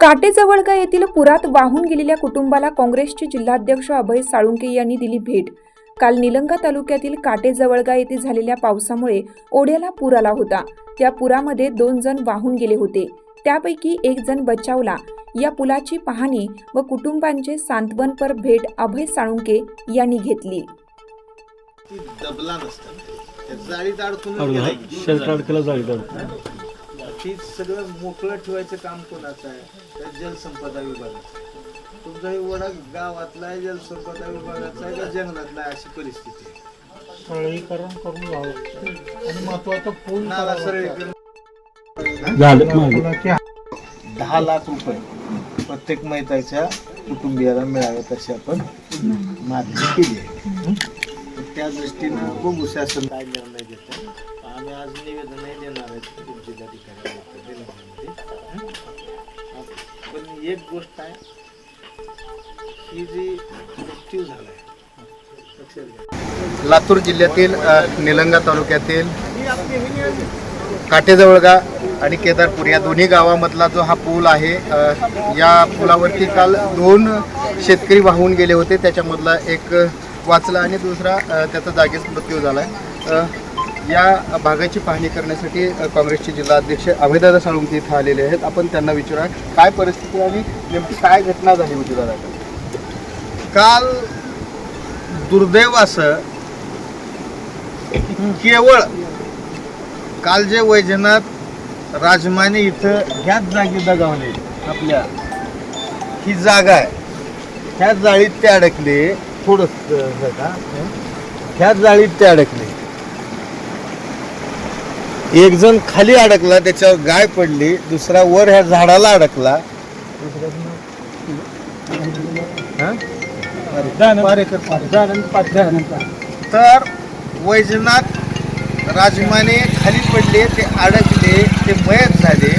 काटेजवळगा येथील पुरात वाहून गेलेल्या कुटुंबाला काँग्रेसचे जिल्हाध्यक्ष अभय साळुंके यांनी दिली भेट. काल निलंगा तालुक्यातील काटेजवळगा येथे झालेल्या पावसामुळे ओढ्याला पूर आला होता. त्या पुरामध्ये दोन जण वाहून गेले होते. त्यापैकी एक जण बचावला. या पुलाची पाहणी व कुटुंबांचे सांत्वनपर भेट अभय साळुंके यांनी घेतली. दबला ती सगळं मोकळं ठेवायचं काम कोणाचं आहे? त्या जलसंपदा विभागाचं. तुमचा हे वडा गावातला आहे जलसंपदा विभागाचा आहे का जंगलातला आहे अशी परिस्थिती आहे? सरळीकरण करून घ्यावं. आणि महत्वाचं पूल नाला सरळीकरण. झालं मागे? पुलाची दहा लाख रुपये प्रत्येक मैताच्या कुटुंबियाला मिळावेत अशी आपण मागणी केली आहे. तर त्या दृष्टीनं बघू शासन काय निर्णय घेतं आम्ही आज निवेदनही देणार आहेत. हं? पण एक गोष्ट आहे ही जी मृत्यू लक्षात घ्या लातूर जिल्ह्यातील निलंगा तालुक्यातील काटेजवळगा आणि केदारपूर या दोन्ही गावामधला जो हा पूल आहे या पुलावरती काल दोन शेतकरी वाहून गेले होते त्याच्यामधला एक वाचला आणि दुसरा त्याचा जागीच मृत्यू झाला आहे या भागाची पाहणी करण्यासाठी काँग्रेसचे जिल्हाध्यक्ष अभयदादा साळुंके इथं आलेले आहेत. आपण त्यांना विचारूया काय परिस्थिती आणि नेमकी काय घटना झाली होती दादा? काल दुर्दैव असं केवळ काल जे वैजनाथ राजमाने इथं ह्याच जागी दगावले आपल्या ही जागा आहे. ह्या जाळीत ते अडकले थोडस ह्या जाळीत ते अडकले. एक जण खाली अडकला त्याच्यावर गाय पडली दुसरा वर ह्या झाडाला अडकला. हा? तर वैजनाथ राजमाने खाली पडले ते अडकले ते मयत झाले.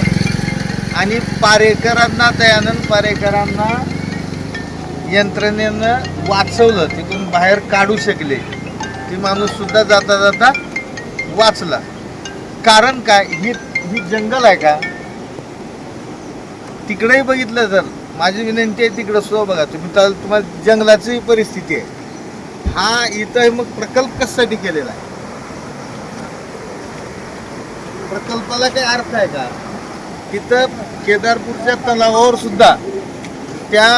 आणि पारेकरांना दयानंद पारेकरांना यंत्रणेनं वाचवलं तिथून बाहेर काढू शकले. ती माणूस सुद्धा जाता जाता वाचला. कारण काय? ही ही जंगल आहे का? तिकडेही बघितलं तर माझी विनंती आहे तिकडं सुद्धा बघा. तुम्ही तर तुम्हाला जंगलाची परिस्थिती आहे. हा इथं मग प्रकल्प कशासाठी केलेला आहे? प्रकल्पाला काही अर्थ आहे का? तिथं केदारपूरच्या तलावावर सुद्धा त्या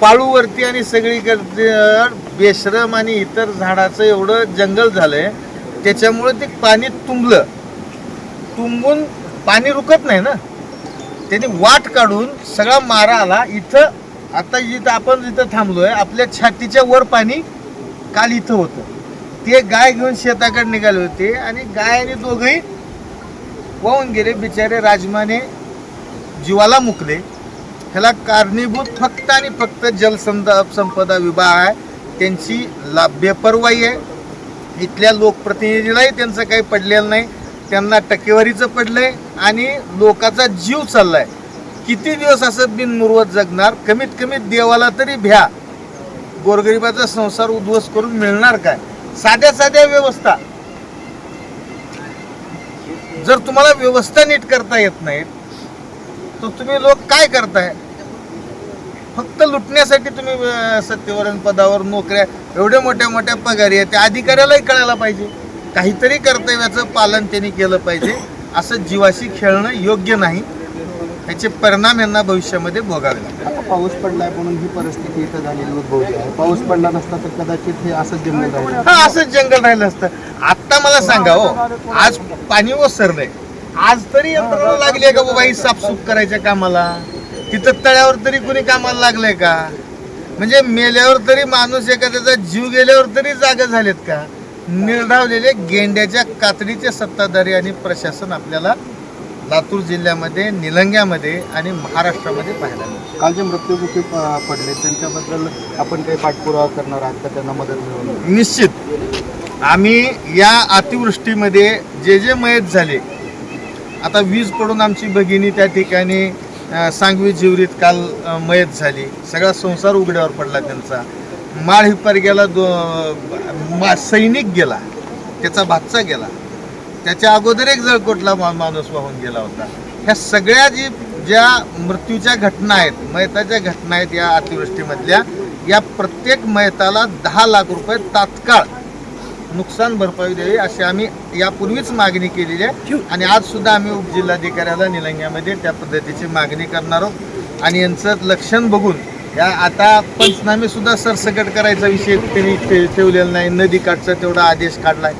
पाळूवरती आणि सगळीकडे बेश्रम आणि इतर झाडाचं एवढं जंगल झालंय. त्याच्यामुळे ते पाणी तुंबलं. तुंबून पाणी रुकत नाही ना. त्यांनी वाट काढून सगळा मारा आला. इथं आता जिथं आपण जिथं थांबलोय आपल्या छातीच्या वर पाणी काल इथं होतं. ते गाय घेऊन शेताकडे निघाले होते आणि गाय आणि दोघंही वाहून गेले. बिचारे राजमाने जीवाला मुकले. ह्याला कारणीभूत फक्त आणि फक्त जलसंदा संपदा विभाग आहे. त्यांची ला बेपर्वाई आहे. इथल्या लोकप्रतिनिधीलाही त्यांचं काही पडलेलं नाही. त्यांना टक्केवारीचं पडलंय आणि लोकाचा जीव चाललाय. किती दिवस असं बिनमुरवत जगणार? कमीत कमी देवाला तरी भ्या. गोरगरिबाचा संसार उद्ध्वस्त करून मिळणार काय? साध्या साध्या व्यवस्था. जर तुम्हाला व्यवस्था नीट करता येत नाहीत तर तुम्ही लोक काय करताय? फक्त लुटण्यासाठी तुम्ही आणि पदावर नोकऱ्या एवढ्या मोठ्या मोठ्या पगारी आहेत त्या अधिकाऱ्यालाही कळायला पाहिजे. काहीतरी कर्तव्याचं पालन त्यांनी केलं पाहिजे. असं जीवाशी खेळणं योग्य नाही. त्याचे परिणाम यांना भविष्यामध्ये भोगावे लागतात. आता पाऊस पडलाय म्हणून ही परिस्थिती इथं झालेली उद्भवली आहे पाऊस पडला नसता तर कदाचित हे असंच जंगल राहिलं हा असंच जंगल राहिलं असतं. आता मला सांगा हो आज पाणी ओसरलंय. आज तरी यंत्रणा लागली आहे का बाबा ही साफसूफ करायच्या कामाला? तिथं तळ्यावर तरी कुणी कामाला लागलंय का? म्हणजे मेल्यावर तरी माणूस एखाद्याचा जीव गेल्यावर तरी जागा झालेत का? निर्धावलेले गेंड्याच्या कातडीचे सत्ताधारी आणि प्रशासन आपल्याला लातूर जिल्ह्यामध्ये निलंग्यामध्ये आणि महाराष्ट्रामध्ये पाहायला मिळतं. काल जे मृत्यूमुखी पडले त्यांच्याबद्दल आपण काही पाठपुरावा करणार आहात का? त्यांना मदत मिळवून. निश्चित. आम्ही या अतिवृष्टीमध्ये जे जे मयत झाले आता वीज पडून आमची भगिनी त्या ठिकाणी सांगवी जिवरीत काल मयत झाली. सगळा संसार उघड्यावर पडला त्यांचा. माळ हिप्पार गेला दो मा सैनिक गेला. त्याचा भातचा गेला. त्याच्या अगोदर एक जळकोटला मा माणूस वाहून गेला होता. ह्या सगळ्या जी ज्या मृत्यूच्या घटना आहेत मयताच्या घटना आहेत या अतिवृष्टीमधल्या या प्रत्येक मयताला दहा लाख रुपये तात्काळ नुकसान भरपाई द्यावी अशी आम्ही यापूर्वीच मागणी केलेली आहे. आणि आज सुद्धा आम्ही उपजिल्हाधिकाऱ्याला निलंग्यामध्ये त्या पद्धतीची मागणी करणार आहोत. आणि यांचं लक्षण बघून या आता पंचनामे सुद्धा सरसकट करायचा विषय त्यांनी ठेवलेला नाही. नदी काठचा तेवढा आदेश काढलाय.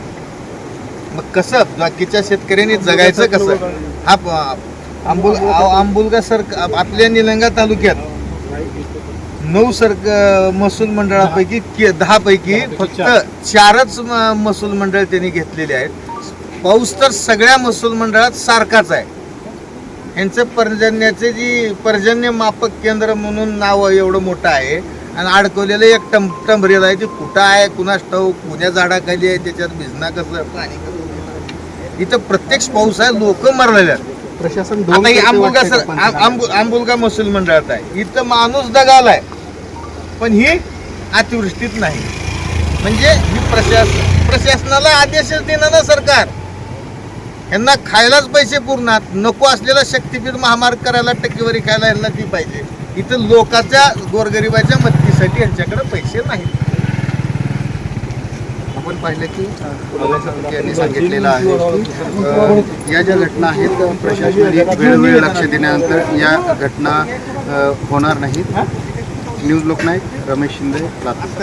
मग कसं? बाकीच्या शेतकऱ्यांनी जगायचं कसं? हा आंबुल आंबुलगा सर आपल्या निलंगा तालुक्यात नऊ सरक महसूल मंडळापैकी के दहा पैकी फक्त चारच महसूल मंडळ त्यांनी घेतलेले आहेत. पाऊस तर सगळ्या महसूल मंडळात सारखाच आहे. यांचं पर्जन्याचे जी पर्जन्य मापक केंद्र म्हणून नाव एवढं मोठं आहे आणि अडकवलेलं एक टम टंबरेल आहे. ते कुठं आहे? कुणास ठाऊक कुण्या झाडाखाली आहे? त्याच्यात भिजना कसं पाणी कसं इथं प्रत्यक्ष पाऊस आहे. लोक मरलेले आहेत. प्रशासन आंबुलगा सर आंबुलगा महसूल मंडळात आहे. इथं माणूस दगावलाय पण ही अतिवृष्टीत नाही. म्हणजे ही प्रशासन प्रशासनाला आदेशच देणार ना सरकार. यांना खायलाच पैसे पुरणार नको असलेला शक्तीपीठ महामार्ग करायला टक्केवारी खायला यांना ती पाहिजे. इथं लोकांच्या गोरगरिबाच्या मदतीसाठी यांच्याकडे पैसे नाहीत. आपण पाहिलं की यांनी सांगितलेलं आहे की या ज्या घटना आहेत प्रशासनाने वेळोवेळी लक्ष दिल्यानंतर या घटना होणार नाहीत. न्यूज लोकनायक रमेश शिंदे लातूर